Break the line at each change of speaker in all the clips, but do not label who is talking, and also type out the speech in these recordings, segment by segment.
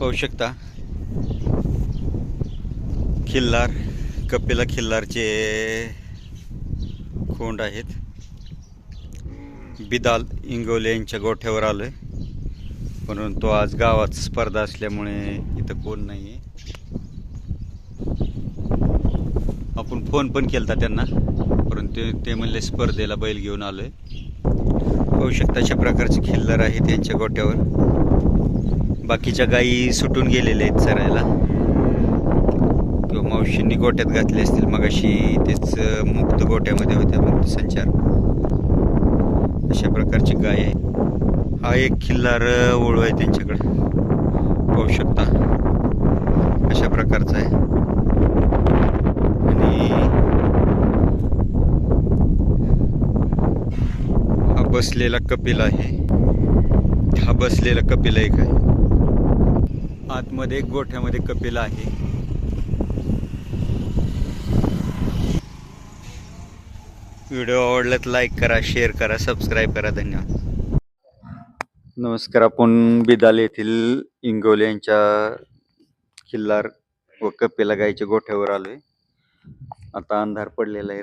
पाहू शकता. खिल्लार कपिला खिल्लारचे खोंड आहेत. बिदाल इंगोले यांच्या गोठ्यावर आलो आहे परंतु आज गावात स्पर्धा असल्यामुळे इथं कोण नाही आहे आपण फोन पण केलता त्यांना परंतु ते म्हणले स्पर्धेला बैल घेऊन आलो आहे पाहू शकता अशा प्रकारचे खिल्लार आहेत त्यांच्या गोठ्यावर. बाकीच्या गायी सुटून गेलेल्या आहेत चरायला किंवा मावशींनी गोट्यात घातले असतील मग अशी तेच मुक्त गोट्यामध्ये होत्या मुक्त संचार. अशा प्रकारची गाय आहे. हा एक खिल्लार ओळू आहे त्यांच्याकडे. पाहू शकता. अशा प्रकारचा आहे. आणि हा बसलेला कपिल आहे. हा बसलेला कपिल एक आहे. आतमध्ये एक गोठ्यामध्ये कपिल आहे. व्हिडिओ आवडला तर लाईक करा शेअर करा सबस्क्राईब करा. धन्यवाद. नमस्कार आपण बिदाल येथील इंगोले यांच्या किल्लार व कपिला गाईच्या गोठ्यावर आलोय. आता अंधार पडलेला आहे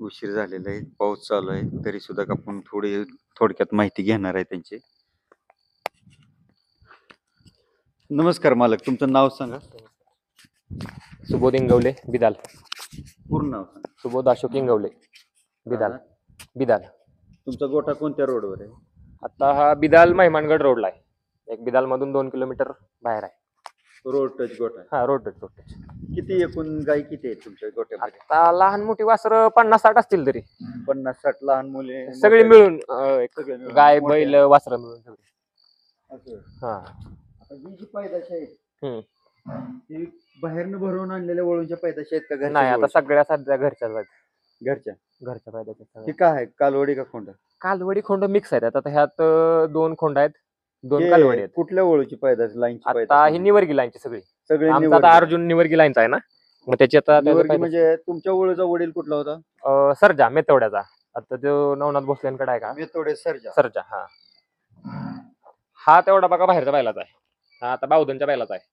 उशीर झालेला आहे पाऊस चालू आहे तरी सुद्धा आपण थोडी थोडक्यात माहिती घेणार आहे त्यांची. नमस्कार मालक तुमचं नाव सांगा.
सुबोध इंगवले बिदाल.
पूर्ण नाव सांगा.
सुबोध अशोक इंगवले बिदाल. बिदाल.
तुमचा गोठा कोणत्या रोडवर आहे?
आता हा बिदाल महिमानगड रोडला आहे. एक बिदाल मधून दोन किलोमीटर बाहेर आहे.
रोड टच गोठा आहे.
हा रोड टच रोड टच
किती एकूण गाय किती आहेत तुमच्या गोठ्यामध्ये?
आता लहान मोठी वासर पन्नास साठ असतील तरी.
पन्नास साठ लहान मुले
सगळी
मोठे-
मिळून अं, एक
सगळे मिळून.
गाय
मोठे.
बैल वासर मिळून सगळी.
असं.
हा.
आता ही जी पैदाश आहे
हम्म.
ती बाहेरनं भरवून आणलेल्या वळूंच्या पैदाश आहेत का घरच्या
नाही आता
वळूच्या?
सगळ्या सध्या घरच्याच आहेत.
घरच्या?
घरच्या फायद्याच्या
हे
सगळ्या.
काय आहे? कालवडी का खोंड?
कालवडी खोंड मिक्स आहेत. आता ह्यात अं, दोन खोंड आहेत. दोन कालवडी आहेत.
कुठल्या वळूची पैदाश लाईनची
आता
पैदाश
ही निवर्गी लाईनची सगळी.
सगळे
आमचा
निवर्गी.
आता अर्जुन निवर्गी लाईनचा आहे ना? मग त्याची आता त्याचं
निवर्गी
पैदास-
म्हणजे तुमच्या वळूचा वडील कुठला होता?
अं, सरजा मेतवड्याचा. आता तो नवनाथ भोसलेंकडे आहे का?
मेथोडे सरजा.
सरजा हा. हा तेवढा बघा बाहेरच्या बैलाचा आहे. हा आता बावधनच्या बैलाचा आहे.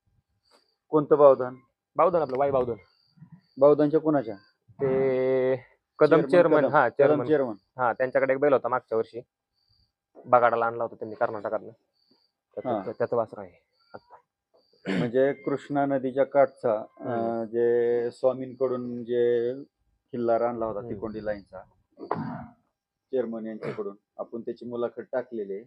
कोणतं बावधान
बावधन आपलं वाई बावधन
बावधानच्या कोणाच्या?
ते कदम
Chairman
चेअरमन
कदम.
हा चेअरमन.
चेअरमन.
हा त्यांच्याकडे एक बैल होता मागच्या वर्षी. बगाडाला आणला होता त्यांनी कर्नाटकातनं.
हा.
त्याचं त्याचं वासर आहे
म्हणजे कृष्णा नदीच्या काठचा अं, जे स्वामींकडून जे किल्ला आणला होता
हम्म.
तिकोंडी लाईनचा चेअरमन यांच्याकडून आपण त्याची मुलाखत टाकलेली आहे.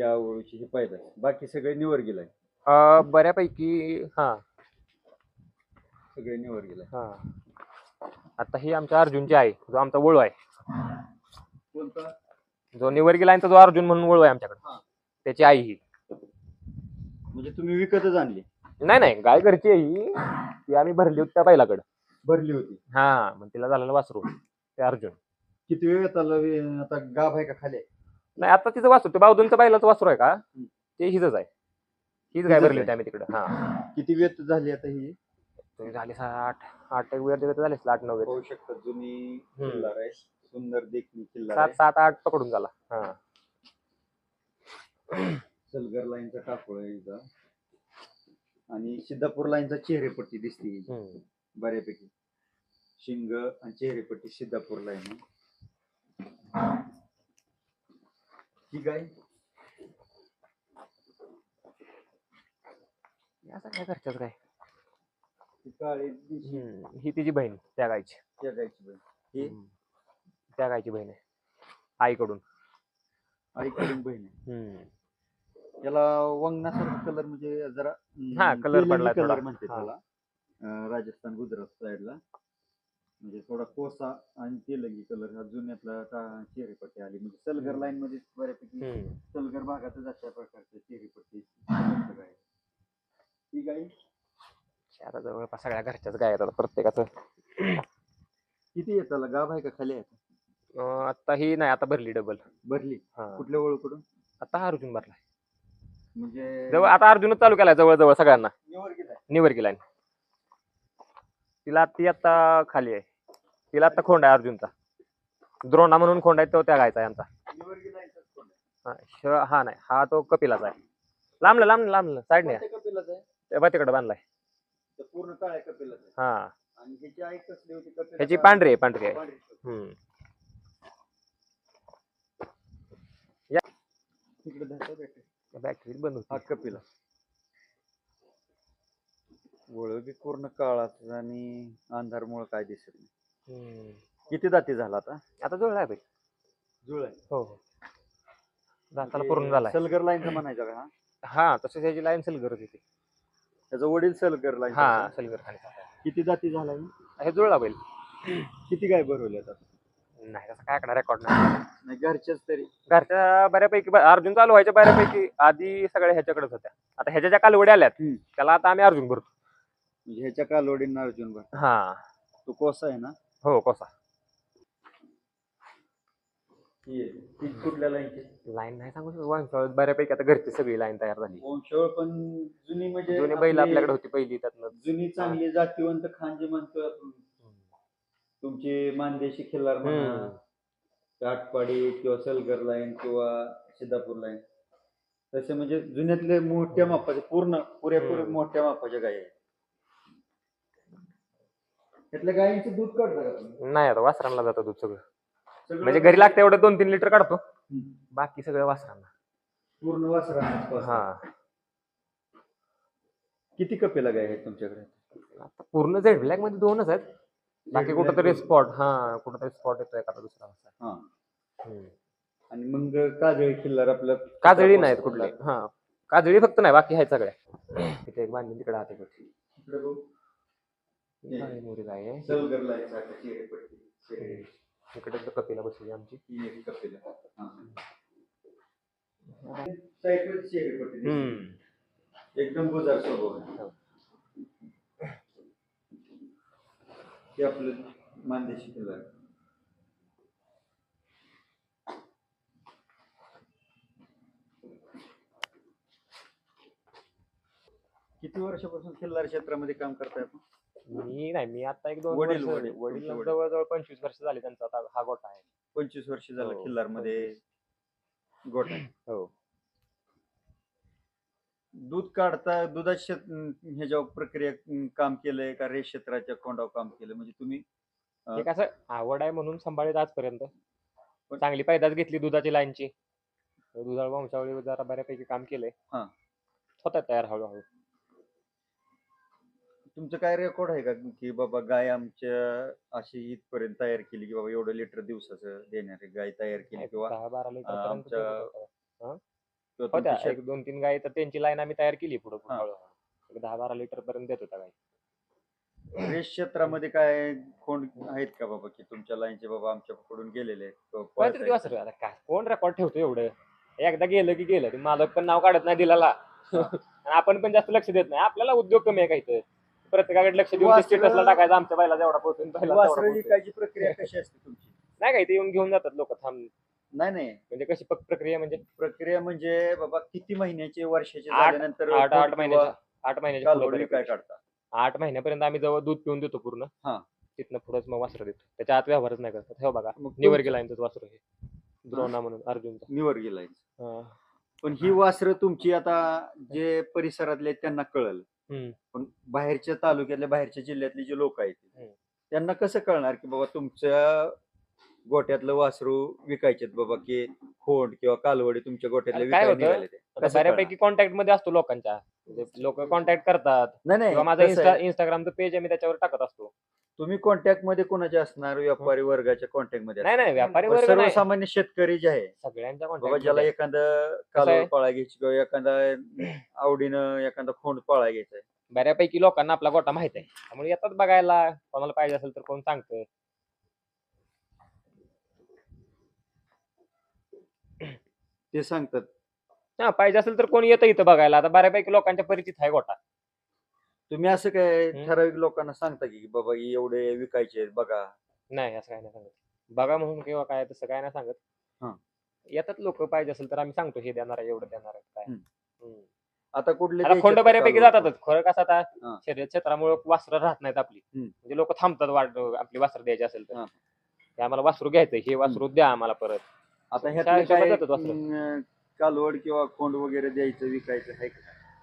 त्या ओळीची ही पायदा बाकी सगळे निवर गेलाय.
अं, बऱ्यापैकी हा.
सगळे निवर गेलाय.
हा. आता ही आमच्या अर्जुनची आहे जो आमचा वळू आहे.
कोणता?
जो निवर्गी लाईनचा जो अर्जुन म्हणून वळू आहे आमच्याकडे.
हा.
त्याची आई ही.
म्हणजे तुम्ही विकतच आणली.
नाही नाही गाय घरची आहे ही. ती आम्ही भरली होती त्या बैलाकडे
भरली होती.
हा मग तिला झालेलं वासरू ते अर्जुन.
किती वेळ आला आता गाभ आहे का खाली? आहे?
नाही आता तिचं वासरू ते बावधनचं बैलाचं वासरू आहे का? ते हिजच आहे. हीच गाय
हिजच
भरली
आहे?
होती आम्ही तिकडे. हा.
किती वेळ झाली आता ही?
तरी झाली आठ आठ एक वेळ झाले असतील, आठ नऊ वेळ
पाहू शकता जुनी
हम्म.
किल्लार आहे. सुंदर देखणी किल्ला
सात
आहे.
सात आठ पकडून झाला. हा.
सलगर लाईनचा टाकोळ आहे आणि सिद्धापूर लाईनचा चेहरेपट्टी दिसते.
हम्म.
बऱ्यापैकी. शिंग आणि चेहरेपट्टी सिद्धापूर लाईन ही गाय
या सगळ्या घरच्याच गाय
ही काळी दिशी
हम्म. ही तिची बहीण त्या गायची
त्या गायची बाई ही
हम्म. त्या गायची बहीण आहे आईकडून
आईकडून बहीण आहे
हम्म.
याला वंगणासारखा कलर म्हणजे जरा
हा, colour पडलाय
कलर
थोडा.
म्हणते
हा.
त्याला अं, राजस्थान गुजरात साईडला म्हणजे थोडा कोसा आणि तेलंगी कलर हा जुन्यातला टा- चेहरेपट्टी आली. म्हणजे सलगर लाईन मध्ये बऱ्यापैकी
हम्म.
सलगर भागातच अशा प्रकारचे चेहरेपट्टी सगळं आहे. ही गाई?
आता जवळपास सगळ्या घरच्याच गाय आहेत आता प्रत्येकाचं.
किती त्याला? गाभ आहे का खाली आहे?
अं, आता ही नाही आता भरली डबल
भरली? कुठल्या ओळखकडून
आता हा अर्जुन भरलाय
म्हणजे
जवळ आता अर्जुनच चालू केलाय जवळ जवळ सगळ्यांना.
निवड किती आहे?
निवर तिला ती आता खाली आहे. तिला आता खोंड आहे अर्जुनचा. द्रोणा म्हणून खोंड आहे तो त्या गायचा आहे आमचा.
आहे?
हा, हा नाही हा तो कपिलाचा आहे. लांबलं लांबलं लांबलं साईड नाही
कोणत्या कपिलाचं आहे?
ते बा तिकडे बांधलाय
पूर्ण कपिलाचं
हा.
ह्याची कपिला
पांढरी आहे पांढरी आहे.
कपिला.
हम्म. बॅटरी बंद
हा
होती
कपिला. गोळ बी पूर्ण काळाच आणि अंधारमुळे काय दिसत नाही. किती दाती झाला आता?
आता जुळलाय बाई.
जुळ आहे.
हो हो. दाताला पूर्ण झालाय.
सलगर लाईनचा म्हणायचा का हा?
हा तसं त्याची लाईन सलगरच येते
त्याचा वडील सलगर लाईन
हा सलगर खाली.
किती जाती झाला ही?
हे जुळला बैल.
किती गाय भरवले आता?
नाही तसं काय करणार रेकॉर्ड नाही.
नाही घरच्याच तरी.
घरच्या बऱ्यापैकी अर्जुन चालू व्हायच्या बऱ्यापैकी आधी सगळ्या ह्याच्याकडेच होत्या. आता ह्याच्या ज्या कालवडी आल्यात
हम्म.
त्याला आता आम्ही अर्जुन भरतो.
म्हणजे ह्याच्या कालवडींना अर्जुन भर
हा.
तो कोसा आहे ना?
हो कसा?
कुठल्या लाईनची
लाईन नाही सांगू शकतो. वंशावळ बऱ्यापैकी आता घरची सगळी लाईन तयार झाली.
वंशावळ पण जुनी म्हणजे
जुने बैल
आपली
आपल्याकडे होती पहिली त्यातनं
जुनी चांगली जातीवंत खान जे म्हणतो आपण. तुमची मानदेशी खिल्लार म्हणा. आटपाडी किंवा सलगर लाईन किंवा सिद्धापूर लाईन तसे म्हणजे जुन्यातले मोठ्या मापाचे पूर्ण पुरेपूर. मोठ्या मापाच्या गायी आहेत. त्यातल्या गायींचं दूध काढता का तुम्ही.
नाही आता वासरांना जातं दूध सगळं.
सगळं
म्हणजे घरी लागतं एवढं दोन तीन लिटर काढतो.
हम्म.
बाकी सगळं वासरांना.
पूर्ण वासरा
हा.
किती कपेला गाय आहेत तुमच्याकडे?
आता पूर्ण झेड ब्लॅकमध्ये दोनच आहेत. बाकी कुठं तरी स्पॉट हा कुठं तरी स्पॉट येतोय एखादा दुसरा
हा.
हम्म.
आणि मग काजळी खिल्लार आपलं
काजळी नाहीत कुठले हा. काजळी फक्त नाही बाकी आहेत सगळ्या. तिथे एक बांधली तिकडे हाते
इकडे बघ.
काळी मोरी गाय आहे
सलगर लाईन सारखं चेहरेपट्टी. चेहरे.
इकडे तर कपिला बसली आमची
ही एक कपेला. साईडवर चेहरेपट्टी दिसते.
हम्म
एकदम गुजार स्वभाव आहे. हे आपलं मानदेशी खिल्लार किती वर्षापासून खिल्लार क्षेत्रामध्ये काम करताय आपण
मी नाही मी आता एक दोन
वडील,
वर्ष
वडील,
वडील
तुमचे वडील.
जवळजवळ पंचवीस वर्ष झाली त्यांचा आता हा गोठा आहे.
पंचवीस वर्ष झालं
हो,
खिल्लारमध्ये गोठा
हो.
दूध काढता दुधाच्या ह्याच्यावर प्रक्रिया अं, काम केलंय का? रेष क्षेत्राच्या कोंडावर काम केलं म्हणजे तुम्ही
एक असं आवड आहे म्हणून सांभाळत आजपर्यंत. चांगली पैदाच घेतली दुधाची लाईनची. दुधाळ वंशावळी जरा बऱ्यापैकी काम केलंय.
हा.
होतात तयार हळूहळू.
तुमचं काय रेकॉर्ड आहे का? की बाबा गाय आमच्या अशी इथपर्यंत तयार केली की बाबा एवढं लिटर दिवसाचं देणारी गाय तयार केली किंवा
दहा बारा लिटर पर्यंत
आमच्या-
दूध होतं.
किंवा
होत्या
तुमची शेत-
एक दोन तीन गाय तर त्यांची लाईन आम्ही तयार केली पुढे
हा.
दहा बारा लिटर पर्यंत देत होता गाय.
रेष क्षेत्रामध्ये काय कोण आहेत का बाबा की तुमच्या लाईनचे बाबा आमच्याकडून गेलेले? आहेत किंवा
पण
पळत
ते
आहेत?
दिवस रे, आता काय कोण रेकॉर्ड ठेवतो एवढं? एकदा गेलं की गेलं. ते मालक पण नाव काढत नाही दिलाला. आणि आपण पण जास्त लक्ष देत नाही. आपल्याला उद्योग कमी आहे काही तर प्रत्येकाकडे लक्ष देऊन स्टेटसला टाकायचं आमच्या बायला जेवढा पोहोचून
वासरं. विकायची प्रक्रिया कशी असते तुमची?
नाही काही ते येऊन घेऊन जातात लोक थांब.
नाही नाही.
म्हणजे कशी पक- प्रक्रिया म्हणजे?
प्रक्रिया म्हणजे बाबा किती महिन्याचे वर्षाचे
आठ-
झाल्यानंतर
आठ आठ महिन्याच्या आठ महिन्याच्या पुढं
कालवडी काय
बऱ्यापैकी.
काढता?
आठ महिन्यापर्यंत आम्ही जवळ दूध पिऊन देतो पूर्ण.
हा.
तिथनं पुढंच मग वासरं देतो. त्याच्या आत व्यवहारच नाही करत. हे बघा
मग
निवर
तुमचं-
गेला वासर हे. द्रोणा म्हणून अर्जुनचा.
निवर गेलाय
हा.
पण ही वासरं तुमची आता जे परिसरातले आहेत त्यांना कळल.
हम्म.
पण बाहेरच्या तालुक्यातल्या बाहेरच्या जिल्ह्यातले जे लोक आहेत
हम्म.
त्यांना कसं कळणार की बाबा तुमच्या गोट्यातलं वासरू विकायचे बाबा की खोंड किंवा कालवडी तुमच्या गोट्यातल्या
अरे काय
विकायला
होतं?
निघाले ते
आता
कसं
बऱ्यापैकी कॉन्टॅक्टमध्ये असतो लोकांच्या लोक कॉन्टॅक्ट करतात.
नाही नाही
किंवा माझा
कसं
इन्स्टा
आहे,
इंस्टाग्रामचं पेज आहे मी त्याच्यावर टाकत असतो.
तुम्ही कॉन्टॅक्टमध्ये कोणाचे असणार? व्यापारी वर्गाच्या कॉन्टॅक्टमध्ये
नाही नाही व्यापारी
पण
वर्ग नाही.
सर्वसामान्य शेतकरी जे आहे
सगळ्यांच्या
बाबा ज्याला एखादं
आहे?
पाळा घ्यायची किंवा एखादा आवडीनं एखादा खोंड पाळा घ्यायचा आहे.
बऱ्यापैकी लोकांना आपला गोटा माहीत आहे. त्यामुळे येतात बघायला. कोणाला पाहिजे असेल तर कोण सांगतं.
ते सांगतात.
हा पाहिजे असेल तर कोण येतं इथं बघायला. आता बऱ्यापैकी लोकांच्या परिचित आहे गोटा
तुम्ही असं काय
हम्म.
ठराविक लोकांना सांगता की बाबा हे एवढे विकायचे आहेत बघा
नाही असं काय नाही सांगत बघा म्हणून किंवा काय तसं काय नाही सांगत
हा.
येतात लोक पाहिजे असेल तर आम्ही सांगतो हे देणार आहे एवढं देणार आहे काय
हम्म.
हम्म.
आता कुठले
आता
द्यायचे
खोंड
आहेत
बऱ्यापैकी? जातातच खरं कसं आता
हा.
शर्यत क्षेत्रामुळे वासरं राहत नाहीत आपली
हम्म.
म्हणजे लोक थांबतात वाट आपली वासरं द्यायची असेल तर
हा.
हे आम्हाला वासरू घ्यायचं हे वासरू द्या आम्हाला परत
आता
त्या
ह्यातले
हिशोबात
काय
जातात वासरं.
अं, कालवड किंवा खोंड वगैरे द्यायचं विकायचं आहे का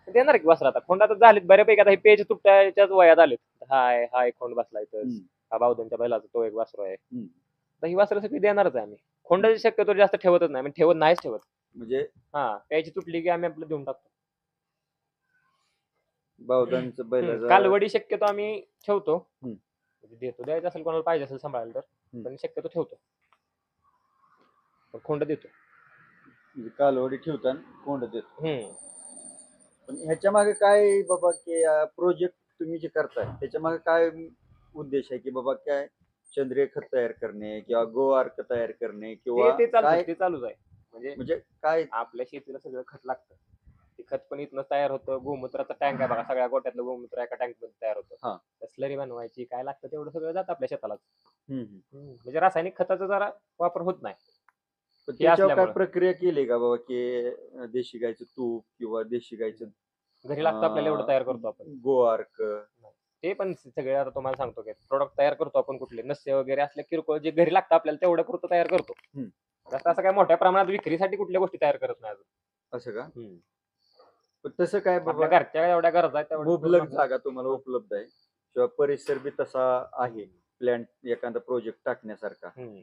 देणार की वासर आता खोंड आता झालीत बऱ्यापैकी. आता हे पेज तुटण्याच्याच वयात आलेत. हाय हा एक खोंड बसला इथं
हम्म.
हा बावधनच्या बैलाचा तो एक वासरू आहे.
हम्म.
तर ही वासरं सगळी देणारच आहे आम्ही. खोंडाची शक्यतो जास्त ठेवतच नाही. म्हणजे ठेवत नाहीच ठेवत.
म्हणजे?
हा प्यायची तुटली की आम्ही आपलं देऊन टाकतो. हम्म. कालवडी शक्यतो आम्ही ठेवतो.
हम्म.
म्हणजे देतो. द्यायचं असेल कोणाला पाहिजे असेल सांभाळायला तर.
हम्म.
पण शक्यतो ठेवतो. पण खोंड देतो.
म्हणजे कालवडी ठेवताना खोंड देतो.
हम्म.
पण ह्याच्या मागे काय बाबा की प्रोजेक्ट तुम्ही जे करताय त्याच्यामागे काय उद्देश आहे की बाबा काय सेंद्रिय खत तयार करणे किंवा गो अर्क तयार करणे किंवा
ते- ते
काय
चालू ते चालूच आहे. म्हणजे
म्हणजे काय
आपल्या शेतीला सगळं खत लागतं. ते खत पण इथनं तयार होतं. गोमूत्राचा टँक आहे बघा सगळ्या गोट्यातलं गोमूत्र एका टँकमध्ये तयार
हा.
होतं स्लरी बनवायची काय लागतं तेवढं सगळं जातं आपल्या शेताला
हम्म, हम्म.
म्हणजे रासायनिक खताचा जरा वापर होत नाही.
पण
हे
त्याच्यावर काय
असल्यामुळं.
प्रक्रिया केली का बाबा की अं, देशी गायचं तूप किंवा देशी गायचं
घरी लागतं आपल्याला एवढं तयार करतो आपण.
गो अर्क
ते पण सगळे आता तुम्हाला सांगतो की प्रोडक्ट तयार करतो आपण कुठले नस्य वगैरे असले किरकोळ जे घरी लागतं आपल्याला तेवढं पुरतं तयार करतो.
हम्म.
जास्त असं काय मोठ्या प्रमाणात विक्रीसाठी कुठल्या गोष्टी तयार करत नाही अजून.
असं का?
हम्म.
पण तसं काय
आपल्या
बाबा
घरच्या एवढ्या गरजा आहेत तेवढ्या
मुबलक
पूर्ण-
जागा तुम्हाला उपलब्ध आहे. किंवा परिसर बी तसा आहे. प्लॅन एखादा प्रोजेक्ट टाकण्यासारखा.
हम्म.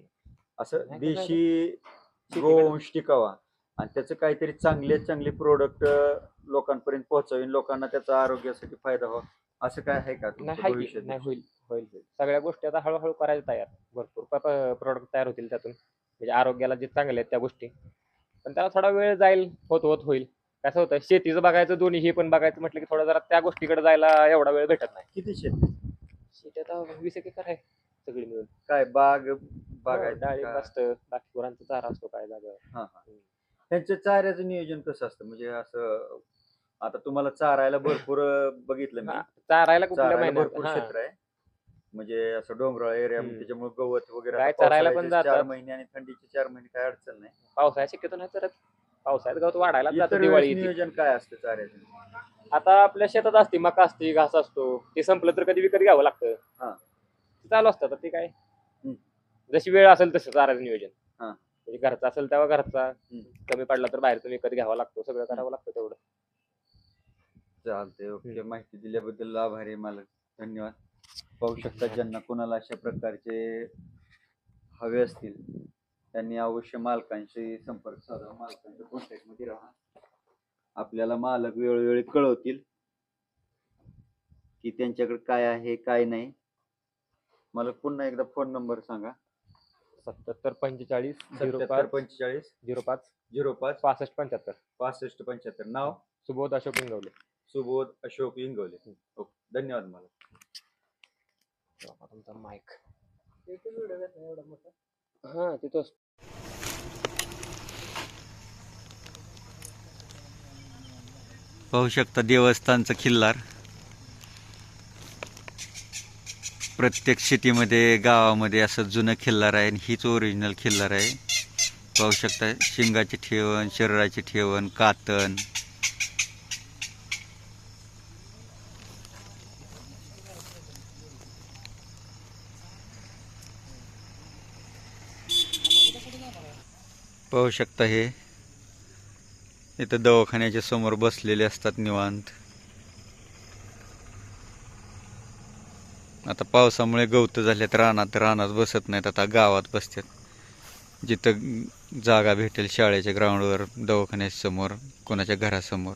असं
नाही तर
देशी गोवंश टिकावा. आणि त्याचं काहीतरी चांगले चांगले प्रोडक्ट लोकांपर्यंत पोहोचवीन लोकांना त्याचा आरोग्यासाठी फायदा व्हावा. असं काय आहे का तुमचं
नाही हाय की,
भविष्यात?
नाही होईल होईल होईल. सगळ्या गोष्टी आता हळूहळू करायला तयार. भरपूर प्रोडक्ट तयार होतील त्यातून. म्हणजे आरोग्याला जे चांगले आहेत त्या गोष्टी. पण त्याला थोडा वेळ जाईल होत होत होईल. कसं होतं शेतीचं बघायचं दोन्ही हे पण बघायचं म्हटलं की थोडा जरा त्या गोष्टीकडे जायला एवढा वेळ भेटत नाही.
किती शेती?
शेती आता वीस एक एकर आहे सगळी मिळून.
काय बाग बागायत
डाळिंब? असतं बाकी गुरांचा चारा असतो काय जागा
हा हा त्यांचं चाऱ्याचं नियोजन कसं असतं म्हणजे असं आता तुम्हाला चारायला भरपूर अं, बघितलं मी
चारायला कुठल्या
चारायला
महिन्यात
भरपूर
हा.
क्षेत्र आहे म्हणजे असं डोंगराळ एरिया
हम्म.
त्याच्यामुळे गवत वगैरे
गाय
आता
चरायला पण
पावसाळ्याचे चार
जातात.
महिने आणि थंडीचे चार महिने काय अडचण नाही
पावसाळ्यात शक्यतो नाही तर पावसाळ्यात गवत वाढायला जातं
इतर
दिवाळी
वेळेस
येते.
नियोजन काय असतं चाऱ्याचं
आता आपल्या शेतात असते मका असते घास असतो ते संपलं तर कधी विकत घ्यावं लागतं
हा.
ते चालू असतं तर ते काय. जशी वेळ असेल तसं चारायचं नियोजन.
हा.
म्हणजे घरचा असेल तेव्हा घरचा. कमी पडला तर बाहेरचं विकत घ्यावा लागतो सगळं करावं लागतं तेवढं.
चालतंय ओके. माहिती दिल्याबद्दल आभारी आहे मला धन्यवाद. पाहू शकता ज्यांना कोणाला अशा प्रकारचे हवे असतील त्यांनी अवश्य मालकांशी संपर्क साधावा मालकांच्या कॉन्टॅक्टमध्ये राहा. आपल्याला मालक वेळोवेळी कळवतील की त्यांच्याकडे काय आहे काय नाही. मला पुन्हा एकदा फोन नंबर सांगा.
सत्याहत्तर पंचेचाळीस झिरो
सत्याहत्तर
पाच
पंचेचाळीस
झिरो पाच
झिरो पाच
पासष्ट पंच्याहत्तर.
पासष्ट पंच्याहत्तर. नाव?
सुबोध अशोक इंगवले.
सुबोध अशोक इंगवले. ओके धन्यवाद मला.
तुमचा माईक हा तिथं
पाहू शकता देवस्थानचं खिल्लार. प्रत्येक सिटीमध्ये गावामध्ये असं जुनं खिल्लार आहे आणि हीच ओरिजिनल खिल्लार आहे. पाहू शकता शिंगाची ठेवण शरीराची ठेवण कातण. पाहू शकता हे. इथं दवाखान्याच्या समोर बसलेले असतात निवांत. आता पावसामुळे गवत झाल्यात रानात रानात बसत नाहीत आता गावात बसतात. जिथं जागा भेटेल शाळेच्या ग्राउंडवर दवाखान्यासमोर कोणाच्या घरासमोर.